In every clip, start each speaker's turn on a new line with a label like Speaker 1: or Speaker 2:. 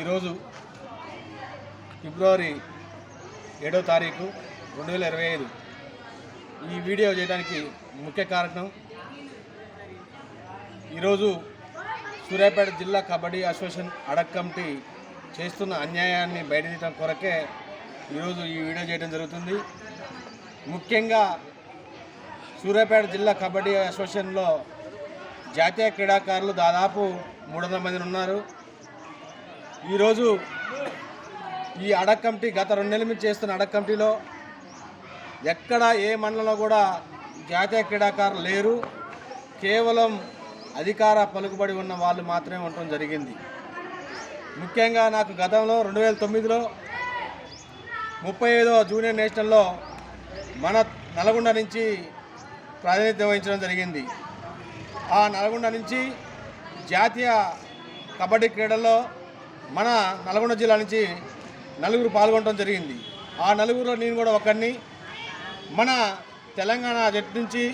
Speaker 1: ఈరోజు ఫిబ్రవరి ఏడో తారీఖు రెండు వేల ఇరవై ఐదు. ఈ వీడియో చేయడానికి ముఖ్య కారణం ఈరోజు సూర్యాపేట జిల్లా కబడ్డీ అసోసియేషన్ అడక్ కమిటీ చేస్తున్న అన్యాయాన్ని బయటదీయడం కొరకే ఈరోజు ఈ వీడియో చేయడం జరుగుతుంది. ముఖ్యంగా సూర్యాపేట జిల్లా కబడ్డీ అసోసియేషన్లో జాతీయ క్రీడాకారులు దాదాపు మూడు వందల మంది ఉన్నారు. ఈరోజు ఈ అడక్ కమిటీ గత రెండు నెలల నుంచి చేస్తున్న అడక్ కమిటీలో ఎక్కడ ఏ మండలంలో కూడా జాతీయ క్రీడాకారులు లేరు. కేవలం అధికార పలుకుబడి ఉన్న వాళ్ళు మాత్రమే ఉండటం జరిగింది. ముఖ్యంగా నాకు గతంలో రెండు వేల తొమ్మిదిలో ముప్పై ఐదో జూనియర్ నేషనల్లో మన నల్గొండ నుంచి ప్రాతినిధ్యం వహించడం జరిగింది. ఆ నల్గొండ నుంచి జాతీయ కబడ్డీ క్రీడల్లో మన నల్గొండ జిల్లా నుంచి నలుగురు పాల్గొనడం జరిగింది. ఆ నలుగురులో నేను కూడా ఒకరిని మన తెలంగాణ జట్టు నుంచి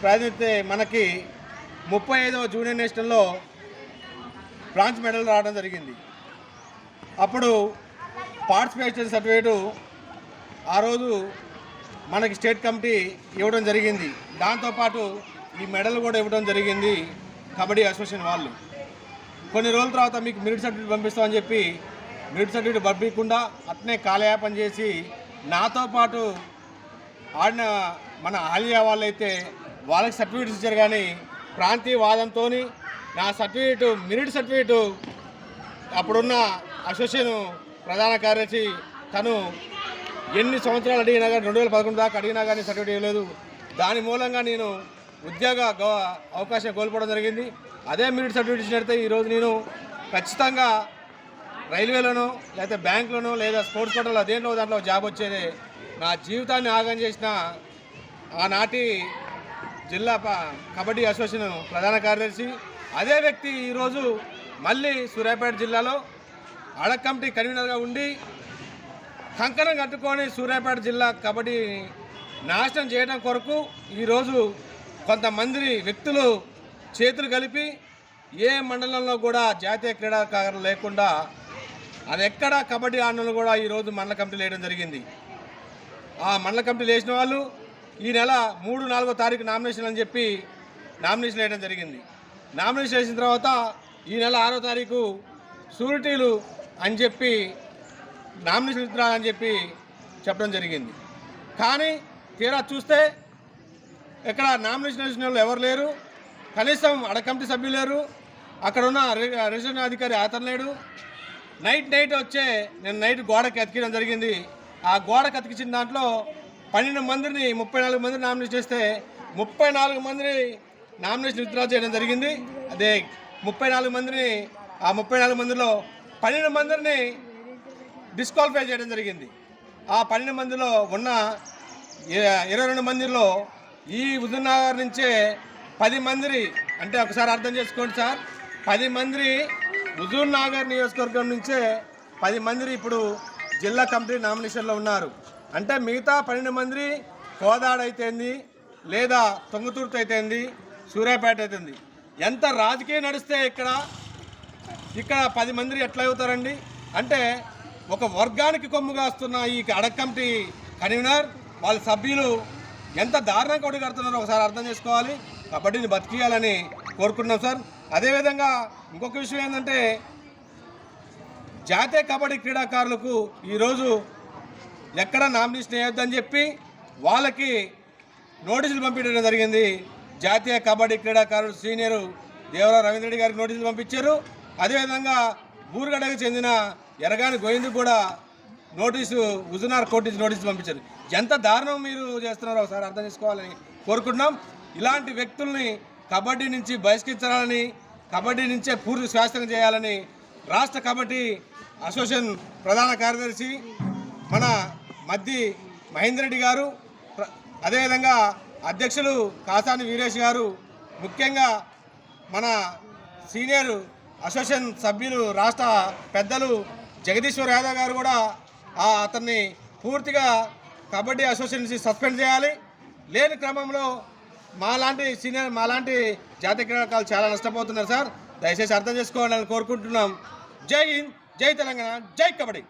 Speaker 1: ప్రాతినిధ్యం మనకి ముప్పై ఐదవ జూనియర్ నేషనల్లో బ్రాంచ్ మెడల్ రావడం జరిగింది. అప్పుడు పార్టిసిపేషన్ సర్టిఫికేటు ఆ రోజు మనకి స్టేట్ కమిటీ ఇవ్వడం జరిగింది. దాంతోపాటు ఈ మెడల్ కూడా ఇవ్వడం జరిగింది కబడ్డీ అసోసియేషన్ వాళ్ళు. కొన్ని రోజుల తర్వాత మీకు మెరిట్ సర్టిఫికేట్ పంపిస్తామని చెప్పి మెరిట్ సర్టిఫికేట్ పంపించకుండా అట్నే కాలయాపన చేసి నాతో పాటు ఆడిన మన ఆలియా వాళ్ళైతే వాళ్ళకి సర్టిఫికేట్స్ ఇచ్చారు కానీ ప్రాంతీయ వాదంతో నా సర్టిఫికేటు మెరిట్ సర్టిఫికేటు అప్పుడున్న అసోసియేషన్ ప్రధాన కార్యదర్శి తను ఎన్ని సంవత్సరాలు అడిగినా కానీ రెండు వేల పదకొండు దాకా అడిగినా కానీ సర్టిఫికేట్ ఇవ్వలేదు. దాని మూలంగా నేను ఉద్యోగ అవకాశం కోల్పోవడం జరిగింది. అదే మెరిట్ సర్టిఫికేషన్ అయితే ఈరోజు నేను ఖచ్చితంగా రైల్వేలోనో లేదా బ్యాంకులోనో లేదా స్పోర్ట్స్ కోటలో దేంట్లో దాంట్లో జాబ్ వచ్చేది. నా జీవితాన్ని ఆగం చేసిన ఆనాటి జిల్లా కబడ్డీ అసోసియేషన్ ప్రధాన కార్యదర్శి అదే వ్యక్తి ఈరోజు మళ్ళీ సూర్యాపేట జిల్లాలో అడక్ కమిటీ కన్వీనర్గా ఉండి కంకణం కట్టుకొని సూర్యాపేట జిల్లా కబడ్డీ నాశనం చేయడం కొరకు ఈరోజు కొంతమంది వ్యక్తులు చేతులు కలిపి ఏ మండలంలో కూడా జాతీయ క్రీడాకారులు లేకుండా అది ఎక్కడ కబడ్డీ ఆడనలు కూడా ఈరోజు మండల కమిటీలు వేయడం జరిగింది. ఆ మండల కమిటీలు వేసిన వాళ్ళు ఈ నెల మూడు నాలుగో తారీఖు నామినేషన్ అని చెప్పి నామినేషన్ వేయడం జరిగింది. నామినేషన్ వేసిన తర్వాత ఈ నెల ఆరో తారీఖు షూరిటీలు అని చెప్పి నామినేషన్ విత్డ్రా అని చెప్పి చెప్పడం జరిగింది. కానీ తీరా చూస్తే ఇక్కడ నామినేషన్ వేసిన వాళ్ళు ఎవరు లేరు. కనీసం అడ కమిటీ సభ్యులు లేరు. అక్కడ ఉన్న రి- రిజిస్ట్రేషన్ అధికారి అతను లేడు. నైట్ నైట్ వచ్చే నేను నైట్ గోడకి అతికించడం జరిగింది. ఆ గోడకు అతికించిన దాంట్లో పన్నెండు మందిని ముప్పై నాలుగు మందిని నామినేషన్ చేస్తే ముప్పై నాలుగు మందిని నామినేషన్ విత్డ్రా చేయడం జరిగింది. అదే ముప్పై నాలుగు మందిని ఆ ముప్పై నాలుగు మందిలో పన్నెండు మందిని డిస్క్వాలిఫై చేయడం జరిగింది. ఆ పన్నెండు మందిలో ఉన్న ఇరవై రెండు మందిలో ఈ ఉదయనగర్ నుంచే పది మంది అంటే ఒకసారి అర్థం చేసుకోండి సార్. పది మంది హుజూర్నగర్ నియోజకవర్గం నుంచే పది మంది ఇప్పుడు జిల్లా కమిటీ నామినేషన్లో ఉన్నారు. అంటే మిగతా పన్నెండు మంది కోదాడైతేంది లేదా తొంగతుర్తి అయితేంది సూర్యాపేట అయితేంది. ఎంత రాజకీయం నడిస్తే ఇక్కడ ఇక్కడ పది మంది ఎట్లా అవుతారండి? అంటే ఒక వర్గానికి కొమ్ము కాస్తున్న ఈ అడక్ కమిటీ కన్వీనర్ వాళ్ళ సభ్యులు ఎంత దారుణంగా కొడి కడుతున్నారో ఒకసారి అర్థం చేసుకోవాలి. కబడ్డీని బతికియాలని కోరుకుంటున్నాం సార్. అదేవిధంగా ఇంకొక విషయం ఏంటంటే జాతీయ కబడ్డీ క్రీడాకారులకు ఈరోజు ఎక్కడ నామినేషన్ వేయొద్దని చెప్పి వాళ్ళకి నోటీసులు పంపించడం జరిగింది. జాతీయ కబడ్డీ క్రీడాకారుడు సీనియర్ దేవరా రవీంద్రెడ్డి గారికి నోటీసులు పంపించారు. అదేవిధంగా బూరుగడకు చెందిన ఎరగాని గోయింది కూడా నోటీసు హుజునార్ కోర్టు నోటీసులు పంపించారు. ఎంత దారుణం మీరు చేస్తున్నారో ఒకసారి అర్థం చేసుకోవాలని కోరుకుంటున్నాం. ఇలాంటి వ్యక్తుల్ని కబడ్డీ నుంచి బహిష్కరించాలని కబడ్డీ నుంచే పూర్తి శాస్త్రం చేయాలని రాష్ట్ర కబడ్డీ అసోసియేషన్ ప్రధాన కార్యదర్శి మన మద్ది మహేందర్ రెడ్డి గారు అదేవిధంగా అధ్యక్షులు కాసాని వీరేష్ గారు ముఖ్యంగా మన సీనియర్ అసోసియేషన్ సభ్యులు రాష్ట్ర పెద్దలు జగదీశ్వర్ యాదవ్ గారు కూడా అతన్ని పూర్తిగా కబడ్డీ అసోసియేషన్ నుంచి సస్పెండ్ చేయాలి. లేని క్రమంలో మాలాంటి సీనియర్ మాలాంటి జాతీయ క్రీడాకారులు చాలా నష్టపోతున్నారు సార్. దయచేసి అర్థం చేసుకోవాలని కోరుకుంటున్నాం. జై హింద్ జై తెలంగాణ జై కబడ్డీ.